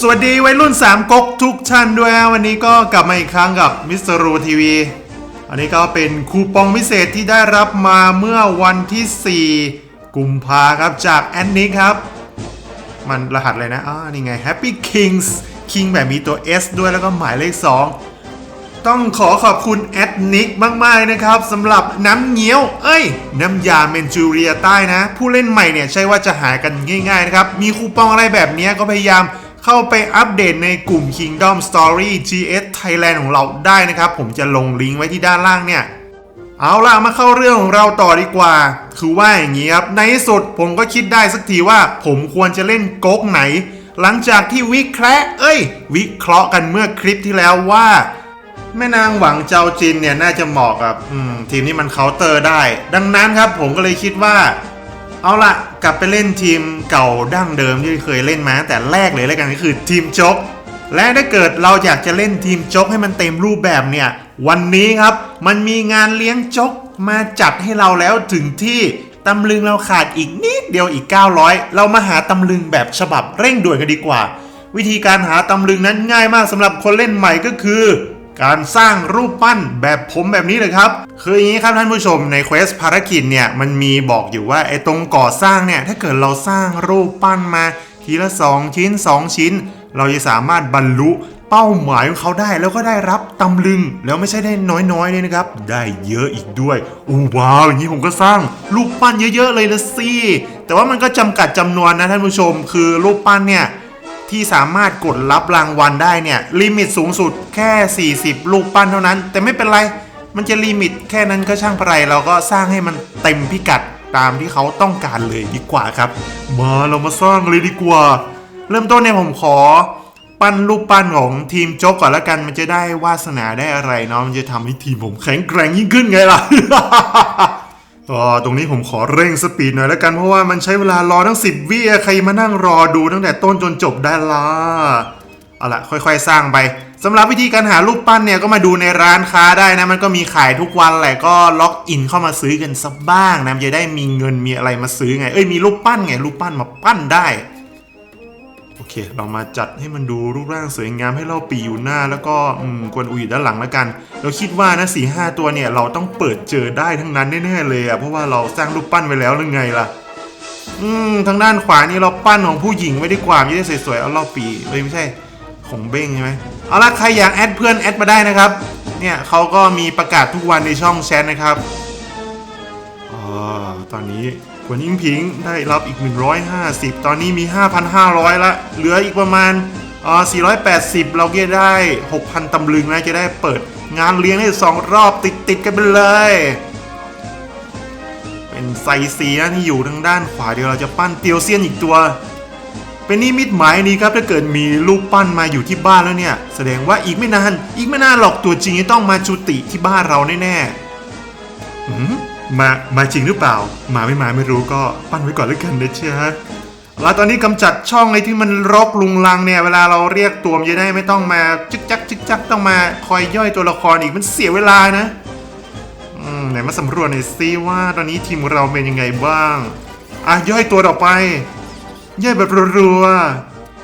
สวัสดีวัยรุ่นสามก๊กทุกท่านด้วยฮะวันนี้ก็กลับมาอีกครั้งกับมิสเตอร์รูทีวีอันนี้ก็เป็นคูปองพิเศษที่ได้รับมาเมื่อวันที่ 4 กุมภาครับจากแอนนิครับ มันรหัสเลยนะอ่านี่ไง Happy Kings King แบบมีตัว S ด้วยแล้วก็หมายเลข 2 ต้องขอขอบคุณแอดนิกมากๆนะครับสำหรับน้ำเงี้ยว เอ้ย น้ำยาเมนจูเรียใต้นะ ผู้เล่นใหม่เนี่ยใช่ว่าจะหากันง่าย ๆ นะครับ มีคูปองอะไรแบบนี้ก็พยายาม เข้าไปอัปเดตในกลุ่ม Kingdom Story GS Thailand ของเราได้นะครับ ผมจะลงลิงก์ไว้ที่ด้านล่างเนี่ย เอาล่ะมาเข้าเรื่องของเราต่อดีกว่า คือว่าอย่างนี้ครับ ในที่สุดผมก็คิดได้สักทีว่าผมควรจะเล่นก๊กไหน หลังจากที่วิเคราะห์เอ้ย วิเคราะห์กันเมื่อคลิปที่แล้วว่าแม่นางหวังเจ้าจินเนี่ยน่าจะเหมาะกับทีมนี้มันเคาน์เตอร์ได้ ดังนั้นครับผมก็เลยคิดว่า เอาละกลับไปเล่นทีมเก่าดั้งเดิมที่เคยเล่นมาแต่แรกเลยแล้วกันก็คือทีมจกและถ้าเกิดเราอยากจะเล่นทีมจกให้มันเต็มรูปแบบเนี่ย วันนี้ครับมันมีงานเลี้ยงจกมาจัดให้เราแล้วถึงที่ตำลึงเราขาดอีกนิดเดียวอีก 900 เรามาหาตำลึงแบบฉบับเร่งด่วนกันดีกว่า วิธีการหาตำลึงนั้นง่ายมากสำหรับคนเล่นใหม่ก็คือ การสร้างรูปปั้นแบบผมแบบนี้เลยครับ คืออย่างนี้ครับท่านผู้ชมในเควสภารกิจเนี่ยมันมีบอกอยู่ว่าไอ้ตรงก่อสร้างเนี่ยถ้าเกิดเราสร้างรูปปั้นมาทีละ 2 ชิ้น 2 ชิ้น เราจะสามารถบรรลุเป้าหมายของเขาได้แล้วก็ได้รับตำลึง แล้วไม่ใช่ได้น้อยๆเลยนะครับ ได้เยอะอีกด้วยอู้ว้าวอย่างนี้ผมก็สร้างรูปปั้นเยอะๆเลยละสิแต่ว่ามันก็จำกัดจำนวนนะท่านผู้ชม คือรูปปั้นเนี่ย ที่สามารถกดรับรางวัลได้เนี่ยลิมิตสูงสุดแค่ 40 ลูกปั้นเท่านั้น แต่ไม่เป็นไร มันจะลิมิตแค่นั้นก็ช่างไรเราก็สร้างให้มันเต็มพิกัดตามที่เขาต้องการเลยดีกว่าครับ มาเรามาสร้างเลยดีกว่า เริ่มต้นเนี่ยผมขอ ปั้นรูปปั้นของทีมโจ๊กก่อนล้วกันมันจะได้วาสนาได้อะไรเนาะมันจะทำให้ทีมผมแข็งแกร่งยิ่งขึ้นไงล่ะ ก็ตรงนี้ผมขอเร่งสปีดหน่อยแล้วกันเพราะว่ามันใช้เวลารอทั้ง 10วิใครมานั่งรอดูตั้งแต่ต้นจนจบได้ละเอาละค่อยๆ สร้างไปสำหรับวิธีการหารูปปั้นเนี่ยก็มาดูในร้านค้าได้นะ มันก็มีขายทุกวันแหละก็ล็อกอินเข้ามาซื้อกันสักบ้างนะจะได้มีเงินมีอะไรมาซื้อไงเอ้ยมีรูปปั้นไงรูปปั้นมาปั้นได้ เค เรามาจัดให้มันดูรูปร่างสวยงามให้เราปีอยู่หน้า แล้วก็อืมกวนอูอยู่ด้านหลังแล้วกัน เราคิดว่านะสี่ห้าตัวเนี่ยเราต้องเปิดเจอได้ทั้งนั้นแน่ๆเลยอะเพราะว่าเราสร้างรูปปั้นไว้แล้วหรือไงล่ะ อืมทางด้านขวานี่เราปั้นของผู้หญิงไว้ดีกว่าไม่ได้สวยๆเอาเรอบปีเอ้ยไม่ใช่ของเบ้งใช่ไหมเอาละใครอยากแอดเพื่อนแอดมาได้นะครับ เนี่ยเขาก็มีประกาศทุกวันในช่องแชทนะครับอ๋อตอนนี้ กวนยิงผิงได้รับอีก 150 ตอนนี้มี 5,500 ละ เหลืออีกประมาณอ่า480 เราก็ได้ 6,000 ตำลึงนะจะได้เปิดงานเลี้ยงได้สองรอบติดติดกันไปเลย เป็นไซซียที่อยู่ทางด้านขวาเดี๋ยวเราจะปั้นเตียวเซียนอีกตัว เป็นนิมิตหมายนี้ครับถ้าเกิดมีลูกปั้นมาอยู่ที่บ้านแล้วเนี่ย แสดงว่าอีกไม่นานอีกไม่นานหรอกตัวจริงจะต้องมาจุติที่บ้านเราแน่ๆ มามาจริงหรือเปล่า มาไม่มาไม่รู้ก็ปั้นไว้ก่อนแล้วกันนะเชียแล้วตอนนี้กำจัดช่องไอ้ที่มันรกลุงลังเนี่ย เวลาเราเรียกตัวมันจะได้ไม่ต้องมาจึกจักจึกจักต้องมาคอยย่อยตัวละครอีกมันเสียเวลานะอืมไหนมาสำรวจหน่อยซิว่าตอนนี้ทีมเราเป็นยังไงบ้างอะย่อยตัวต่อไปย่อยแบบรัว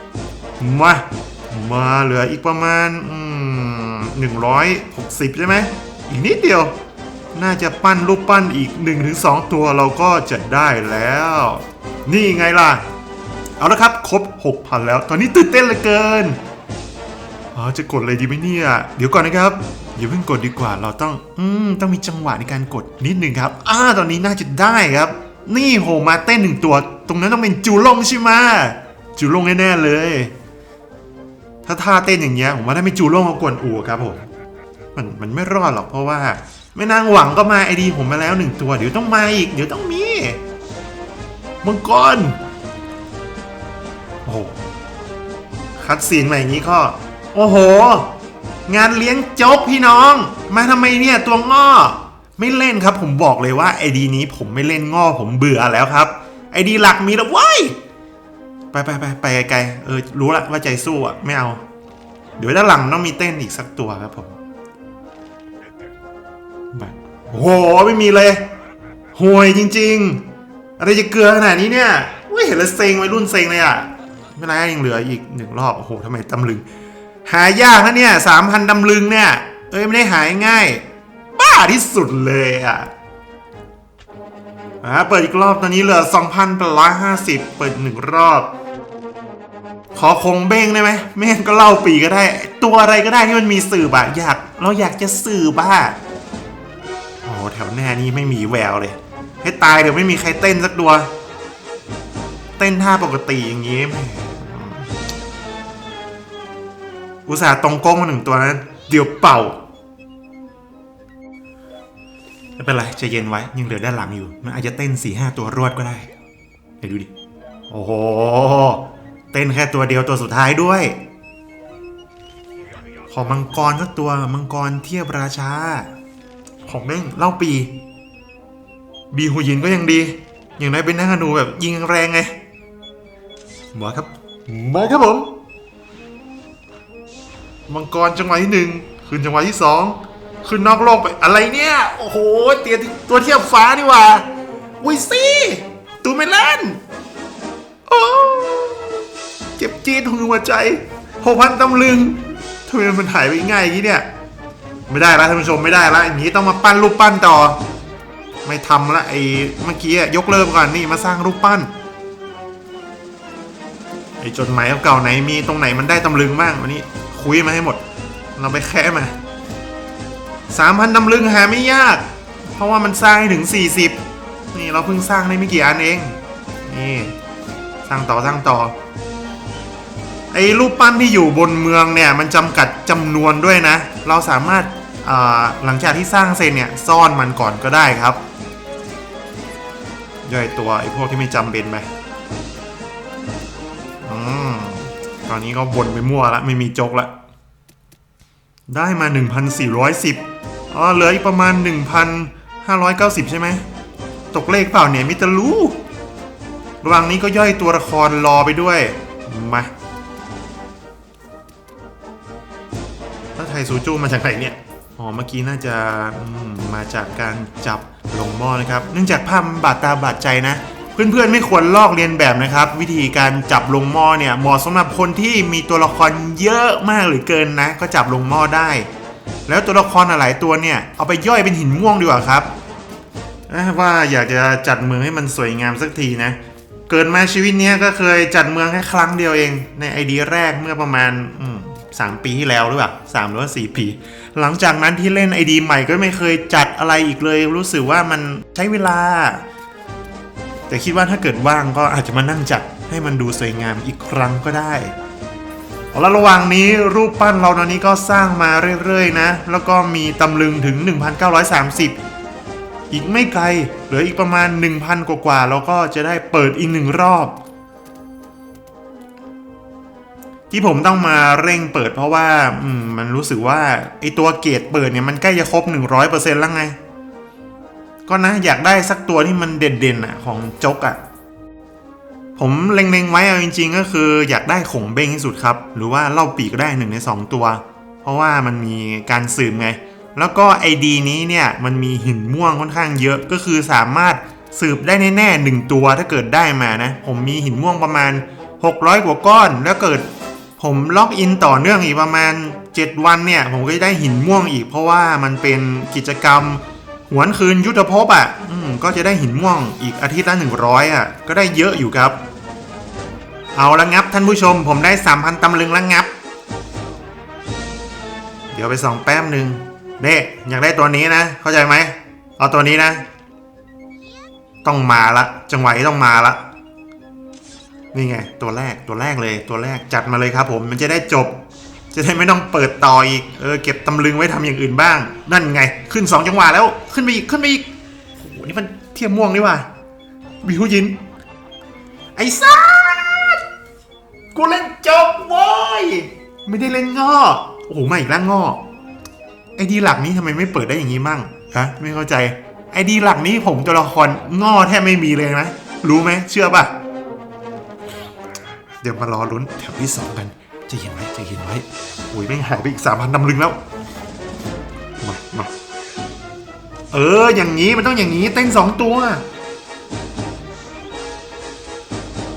ๆมามาเหลืออีกประมาณอืมหนึ่งร้อยหกสิบใช่ไหมอีกนิดเดียว น่าจะปั้นรูปปั้นอีก 1-2 ตัวเราก็จะได้แล้ว นี่ไงล่ะ เอาละครับครบ 6,000 แล้ว ตอนนี้ตื่นเต้นเหลือเกินอ๋อจะกดอะไรดีไหมเนี่ย เดี๋ยวก่อนนะครับอย่าเพิ่งกดดีกว่าเราต้องอืมต้องมีจังหวะในการกดนิดนึงครับอ่าตอนนี้น่าจะได้ครับ นี่โหมาเต้นหนึ่งตัว ตรงนั้นต้องเป็นจูลงใช่ไหมจูลงแน่ๆเลย ถ้าท่าเต้นอย่างเงี้ยผมว่าถ้าไม่จูลงก็กวนอูครับผมมันมันไม่รอดหรอกเพราะว่า แม่นางหวังก็มาไอดีผมมาแล้วหนึ่งตัว เดี๋ยวต้องมาอีก เดี๋ยวต้องมีมังกรโอ้โหคัดซีนมาอย่างนี้ก็ โอ้โห งานเลี้ยงจ๊กพี่น้อง มาทำไมเนี่ยตัวง้อไม่เล่นครับ ผมบอกเลยว่าไอดีนี้ผมไม่เล่นง้อผมเบื่อแล้วครับไอดีหลักมีแล้วว้ยไปไปไปไปไกลๆเออรู้ละว่าใจสู้อะไม่เอา เดี๋ยวด้านหลังต้องมีเต้นอีกสักตัวครับผม โหไม่มีเลยห่วยจริง ๆ อะไรจะเกลือขนาดนี้เนี่ยเว้ยเห็นแล้วเซ็งวัยรุ่นเซ็งเลยอะ ไม่นไรยังเหลืออีกหนึ่งรอบโอ้โหทำไมตำลึง หายากนะเนี่ยสามพันตำลึงเนี่ย เอ้ยไม่ได้หายง่าย บ้าที่สุดเลยอะอ่าเปิดอีกรอบตอนนี้เหลือ2,850เปิดหนึ่งรอบ ขอคงเบ้งได้ไหมไม่งั้นก็เล่าปีก็ได้ ตัวอะไรก็ได้ที่มันมีสื่ออะอยากเราอยากจะสื่อบ้า แถวหน้านี้ไม่มีแววเลย ให้ตายเดี๋ยวไม่มีใครเต้นสักตัว เต้นท่าปกติอย่างนี้ อุตส่าห์ตรงโก้งมาหนึ่งตัวนั้น เดี๋ยวเป่าไม่เป็นไรใจเย็นไว้ ยังเหลือด้านหลังอยู่ มันอาจจะเต้นสี่ห้าตัวรวดก็ได้เดี๋ยวดูดิ โอ้โห เต้นแค่ตัวเดียวตัวสุดท้ายด้วย ขอมังกรสักตัวมังกรเทียบราชา ของแม่งเล่าปี บีหูยินก็ยังดี อย่างน้อยเป็นนักธนูแบบยิงแรงไงมาครับ มาครับผมมังกรจังหวะที่หนึ่งขึ้นจังหวะที่สองขึ้นนอกโลกไปอะไรเนี่ย โอ้โห เตียตัวเทียบฟ้านี่ว่าวิซี่ตูเมลันโอ้เจ็บจี๊ดหัวใจหกพันตำลึงทำไมมันหายไปง่ายอย่างนี้เนี่ย ไม่ได้ละท่านผู้ชมไม่ได้ละอย่างนี้ต้องมาปั้นรูปปั้นต่อ ไม่ทำละไอ้เมื่อกี้อะยกเลิกก่อนนี่มาสร้างรูปปั้นไอ้จดหมายเก่าไหนมีตรงไหนมันได้ตำลึงบ้างวันนี้คุยมาให้หมด เราไปแค่มาสามพันตำลึงหาไม่ยาก เพราะว่ามันสร้างให้ถึง 40 นี่เราเพิ่งสร้างได้ไม่กี่อันเอง นี่สร้างต่อสร้างต่อไอ้รูปปั้นที่อยู่บนเมืองเนี่ย มันจำกัดจำนวนด้วยนะ เราสามารถ หลังจากที่สร้างเสร็จเนี่ยซ่อนมันก่อนก็ได้ครับ ย่อยตัวไอ้พวกที่ไม่จำเป็นไปอืมตอนนี้ก็วนไปมั่วละไม่มีจกละ ได้มา 1,410อ๋อเหลืออีกประมาณ 1,590 ใช่ไหมตกเลขเปล่าเนี่ยมิตรรู้ระหว่างนี้ก็ย่อยตัวละครรอไปด้วย มาแล้วไทยซูจูมาจากไหนเนี่ย อ๋อเมื่อกี้น่าจะมาจากการจับลงหม้อนะครับ เนื่องจากภาพบาดตาบาดใจนะ เพื่อนๆไม่ควรลอกเรียนแบบนะครับ วิธีการจับลงหม้อเนี่ยเหมาะสำหรับคนที่มีตัวละครเยอะมากหรือเกินนะ ก็จับลงหม้อได้ แล้วตัวละครหลายตัวเนี่ยเอาไปย่อยเป็นหินม่วงดีกว่าครับว่าอยากจะจัดเมืองให้มันสวยงามสักทีนะ เกิดมาชีวิตนี้ก็เคยจัดเมืองแค่ครั้งเดียวเอง ในไอเดียแรกเมื่อประมาณอืม สามปีที่แล้วหรือเปล่าสามหรือว่าสี่ปี หลังจากนั้นที่เล่นไอดีใหม่ก็ไม่เคยจัดอะไรอีกเลย รู้สึกว่ามันใช้เวลา แต่คิดว่าถ้าเกิดว่างก็อาจจะมานั่งจัดให้มันดูสวยงามอีกครั้งก็ได้เอาละระหว่างนี้รูปปั้นเราตอนนี้ก็สร้างมาเรื่อยๆนะ แล้วก็มีตำลึงถึง 1,930 อีกไม่ไกล เหลืออีกประมาณ 1,000 กว่าๆแล้วก็จะได้เปิดอีกหนึ่งรอบ ที่ผมต้องมาเร่งเปิดเพราะว่าอืมันรู้สึกว่าไอตัวเกรดเปิดเนี่ยมันใกล้จะครบ 100%แล้วไง ก็นะอยากได้สักตัวที่มันเด่นๆอะของจกอะ ผมเล็งๆไว้เอาจริง ๆ ก็คืออยากได้ขงเบ้งที่สุดครับ หรือว่าเล่าปีกได้หนึ่งในสองตัว เพราะว่ามันมีการสืบไง แล้วก็ไอดีนี้เนี่ยมันมีหินม่วงค่อนข้างเยอะก็คือสามารถสืบได้แน่ๆหนึ่งตัวถ้าเกิดได้มานะ ผมมีหินม่วงประมาณ 600 กว่าก้อน แล้วเกิด ผมล็อกอินต่อเนื่องอีกประมาณ 7 วันเนี่ย ผมก็จะได้หินม่วงอีก เพราะว่ามันเป็นกิจกรรมหวนคืนยุทธภพอะอก็จะได้หินม่วงอีกอาทิตย์ละ100 อะ ก็ได้เยอะอยู่ครับ เอาละงับท่านผู้ชม ผมได้ 3,000ตำลึงละงับ เดี๋ยวไปส่องแป๊บหนึ่งเน่อยากได้ตัวนี้นะ เข้าใจไหม เอาตัวนี้นะ ต้องมาละ จังหวะต้องมาละ นี่ไง ตัวแรกตัวแรกเลยตัวแรกจัดมาเลยครับผมมันจะได้จบ จะได้ไม่ต้องเปิดต่ออีกเออเก็บตำลึงไว้ทำอย่างอื่นบ้าง นั่นไง ขึ้นสองจังหวะแล้วขึ้นไปอีกขึ้นไปอีกโอ้โหนี่มันเทียมม่วงนี่ว่ะวิวยิน ไอ้ซ่ากูเล่นจบโว้ยไม่ได้เล่นง่อโอ้โหมาอีกแล้วง่อไอดีหลักนี้ทำไมไม่เปิดได้อย่างนี้มั่งฮะไม่เข้าใจไอดีหลักนี้ผมตัวละครง่อแทบไม่มีเลยนะรู้ไหมเชื่อป่ะ เดี๋ยวมารอลุ้นแถวที่สองกัน จะเห็นไว้จะเห็นไว้โอ้ยแม่งหายไปอีกสามพันตำลึงแล้ว มามาเออ อย่างนี้มันต้องอย่างนี้ เต้นสองตัว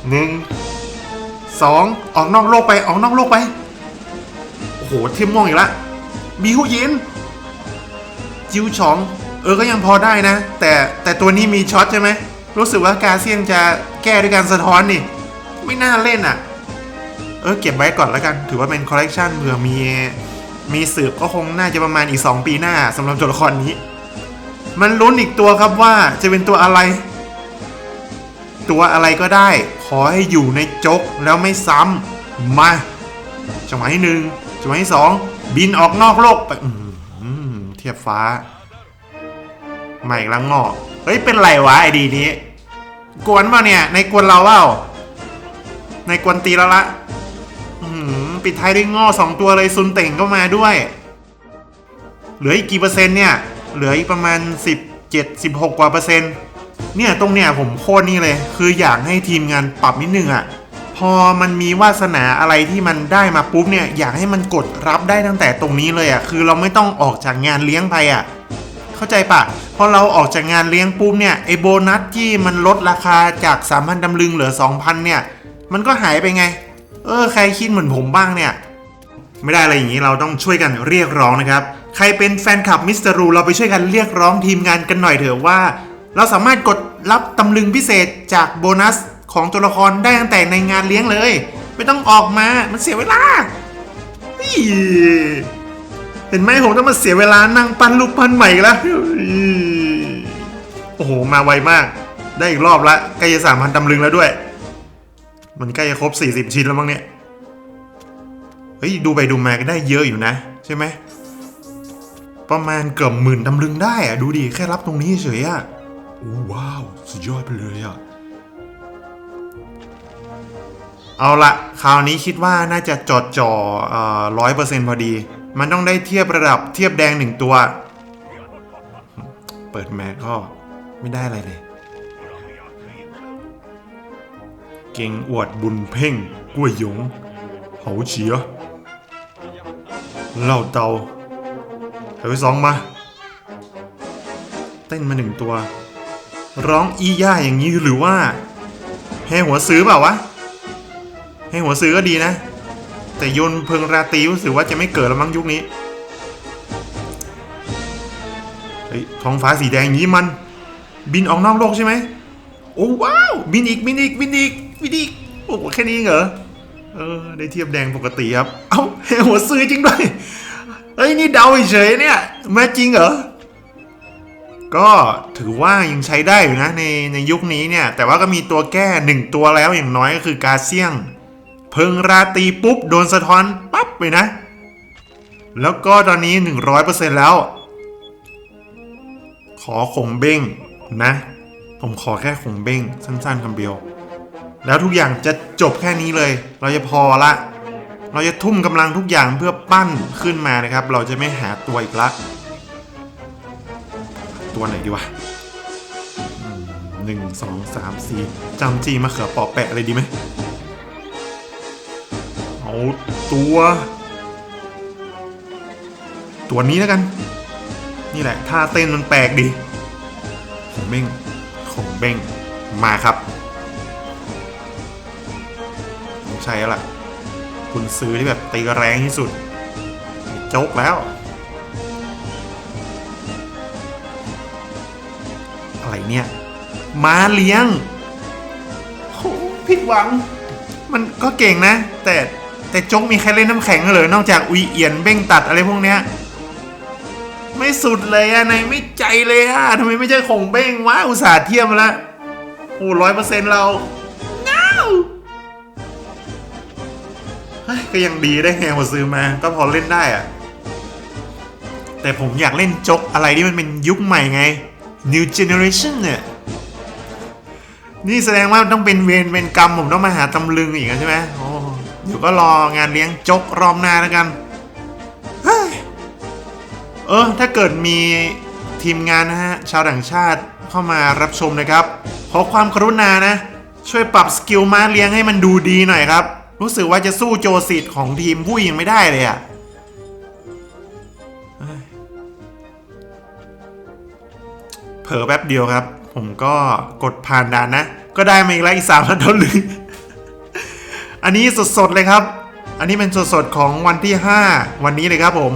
หนึ่งสองออกนอกโลกไปออกนอกโลกไป โอ้โหเทียมม่วงอีกละมีหูยินจิ้วฉอง เออก็ยังพอได้นะ แต่แต่ตัวนี้มีช็อตใช่ไหม รู้สึกว่ากาเซียนจะแก้ด้วยการสะท้อนนี่ ไม่น่าเล่นอะ เออเก็บไว้ก่อนแล้วกัน ถือว่าเป็นคอลเลกชันเผื่อมีมีสืบก็คงน่าจะประมาณอีก 2 ปีหน้าสำหรับตัวละครนี้ มันลุ้นอีกตัวครับว่าจะเป็นตัวอะไร ตัวอะไรก็ได้ ขอให้อยู่ในจกแล้วไม่ซ้ำมาจังหวะที่หนึ่งจังหวะที่สองบินออกนอกโลกไปเทียบฟ้าใหม่ละงอกเฮ้ยเป็นไรวะไอดีนี้ กวนเปล่าเนี่ย ในกวนเราเปล่า ในกวนตีแล้วละปิดท้ายด้วยงอสองตัวเลยซุนเต่งก็มาด้วย เหลืออีกกี่เปอร์เซ็นต์เนี่ย เหลืออีกประมาณ 17 16 กว่าเปอร์เซ็นต์ เนี่ยตรงเนี้ยผมโคตรนี่เลย คืออยากให้ทีมงานปรับนิดนึงอะ่ะ พอมันมีวาสนาอะไรที่มันได้มาปุ๊บเนี่ย อยากให้มันกดรับได้ตั้งแต่ตรงนี้เลยอะ่ะ คือเราไม่ต้องออกจากงานเลี้ยงไปอะ่ะ เข้าใจปะพอเราออกจากงานเลี้ยงปุ๊บเนี่ยไอโบนัสที่มันลดราคาจาก3,000ดำลึงเหลือ2,000เนี่ย มันก็หายไปไง เออ ใครคิดเหมือนผมบ้างเนี่ย ไม่ได้อะไรอย่างนี้เราต้องช่วยกันเรียกร้องนะครับ ใครเป็นแฟนคลับมิสเตอร์รูเราไปช่วยกันเรียกร้องทีมงานกันหน่อยเถอะว่า เราสามารถกดรับตำลึงพิเศษจากโบนัสของตัวละครได้ตั้งแต่ในงานเลี้ยงเลย ไม่ต้องออกมา มันเสียเวลา เห็นไหมผมต้องมาเสียเวลานั่งปั้นลูกปั้นใหม่แล้วโอ้โห มาไวมาก ได้อีกรอบละใกล้จะสามพันตำลึงแล้วด้วย มันใกล้จะครบ 40 ชิ้นแล้วมั้งเนี่ย เฮ้ย ดูไปดูมาก็ได้เยอะอยู่นะ ใช่ไหม ประมาณเกือบหมื่นตำลึงได้อะดูดิ แค่รับตรงนี้เฉยอะโอ้ว้าว สุดยอดไปเลยอะเอาละคราวนี้คิดว่าน่าจะจอดจ่อร้อยเปอร์เซ็นต์พอดี มันต้องได้เทียบระดับเทียบแดงหนึ่งตัว เปิดแมสก็ไม่ได้อะไรเลย เก่งอวดบุญเพ่งกล้วยหยงเหาเฉียเหล่าเตาเอาไปสองมา เต้นมาหนึ่งตัว ร้องอีย่าอย่างนี้หรือว่าให้หัวซื้อเปล่าวะให้หัวซื้อก็ดีนะ แต่โยนเพิงราตีรู้สึกว่าจะไม่เกิดแล้วมั้งยุคนี้เฮ้ท้องฟ้าสีแดงงนี้มัน บินออกนอกโลกใช่ไหมโอ้ว้าว บินอีกบินอีกบินอีก บินอีโอ้โหแค่นี้เหรอ เออได้เทียบแดงปกติครับ เอ้าหัวซื้อจริงด้วยเฮ้ยนี่เดาเฉยเนี่ยแม่จริงเหรอ ก็ถือว่ายังใช้ได้อยู่นะในในยุคนี้เนี่ย แต่ว่าก็มีตัวแก้หนึ่งตัวแล้วอย่างน้อยก็คือกาเซียง เพิงราตีปุ๊บโดนสะท้อนปั๊บไปนะ แล้วก็ตอนนี้ 100%แล้ว ขอขงเบ้งนะ ผมขอแค่ขงเบ้งสั้นๆคำเดียว แล้วทุกอย่างจะจบแค่นี้เลย เราจะพอละ เราจะทุ่มกำลังทุกอย่างเพื่อปั้นขึ้นมานะครับ เราจะไม่หาตัวอีกละตัวไหนดีวะหนึ่งสองสามสี่จำจีมะเขือปอแปะอะไรดีไหมเอาตัว ตัวนี้แล้วกัน นี่แหละท่าเต้นมันแปลกดีของเบ้งของเบ้งมาครับ ใช้แล้วล่ะ คุณซื้อที่แบบตีแรงที่สุดโจ๊กแล้ว อะไรเนี่ยม้าเลี้ยงโหผิดหวัง มันก็เก่งนะ แต่แต่โจ๊กมีใครเล่นน้ำแข็งเหรอนอกจากอุยเอียนเบ้งตัดอะไรพวกเนี้ยไม่สุดเลยอะนายไม่ใจเลยอะทำไมไม่ใช่ของเบ้งวะอุตส่าห์เทียมมาแล้วโอ้ร้อยเปอร์เซ็นต์เรา ก็ยังดีได้แฮวซื้อมา ก็พอเล่นได้อะแต่ผมอยากเล่นจกอะไรที่มันเป็นยุคใหม่ไง new generation เนี่ย นี่แสดงว่าต้องเป็นเวรเป็นกรรมผมต้องมาหาตำลึงอีกแล้วใช่ไหมโอ้เดี๋ยวก็รองานเลี้ยงจกรอบหน้าแล้วกันเออถ้าเกิดมีทีมงานนะฮะชาวต่างชาติเข้ามารับชมนะครับ ขอความกรุณานะ ช่วยปรับสกิลมาเลี้ยงให้มันดูดีหน่อยครับ รู้สึกว่าจะสู้โจสิตของทีมผู้หญิงไม่ได้เลยอะเฮ้ยเผลอแป๊บเดียวครับ ผมก็กดผ่านด่านนะ ก็ได้มาอีกแล้วอีกสามพันดอลลาร์อันนี้สดๆเลยครับ อันนี้เป็นสดๆของวันที่ 5 วันนี้เลยครับผม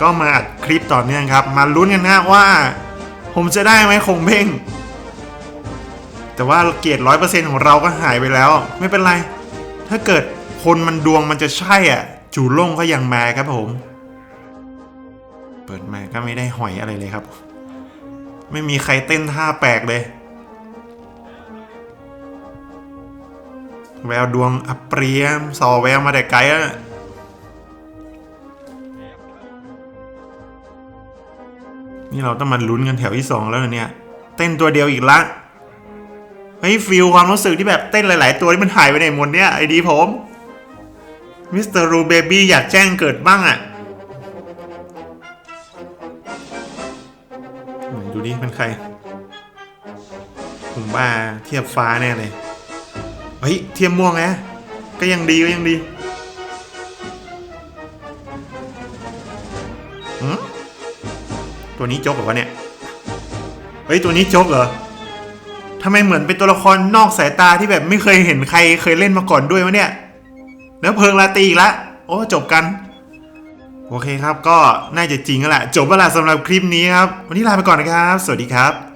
ก็มาอัดคลิปต่อเนื่องครับ มาลุ้นกันนะว่า ผมจะได้ไหมคงเพ่ง แต่ว่าเกียรติร้อยเปอร์เซ็นต์ของเราก็หายไปแล้ว ไม่เป็นไร ถ้าเกิดคนมันดวงมันจะใช่อะ จูโล่งก็ยังมาครับผม เปิดมาก็ไม่ได้หอยอะไรเลยครับ ไม่มีใครเต้นท่าแปลกเลย แววดวงอัปเปรียมสอแววมาแต่ไกลแล้วน่ะนี่เราต้องมาลุ้นกันแถวที่สองแล้วเนี่ย เต้นตัวเดียวอีกละ เฮ้ยฟิลความรู้สึกที่แบบเต้นหลาย ๆ ตัวที่มันหายไปไหนหมดเนี่ยไอดีผมมิสเตอร์รูเบบี้อยากแจ้งเกิดบ้างอะ่ะดูดิเป็นใคร ผมว่าเทียบฟ้าแน่เลย เฮ้ย เทียมม่วงไงก็ยังดีก็ยังดีตัวนี้จกเหรอวะเนี่ย เฮ้ย ตัวนี้จกเหรอ ทำไมเหมือนเป็นตัวละครนอกสายตาที่แบบไม่เคยเห็นใครเคยเล่นมาก่อนด้วยวะเนี่ย แล้วเพิงลาตีอีกละ โอ้จบกัน โอเคครับก็น่าจะจริงแล้วแหละจบแล้วล่ะสำหรับคลิปนี้ครับ วันนี้ลาไปก่อนนะครับ สวัสดีครับ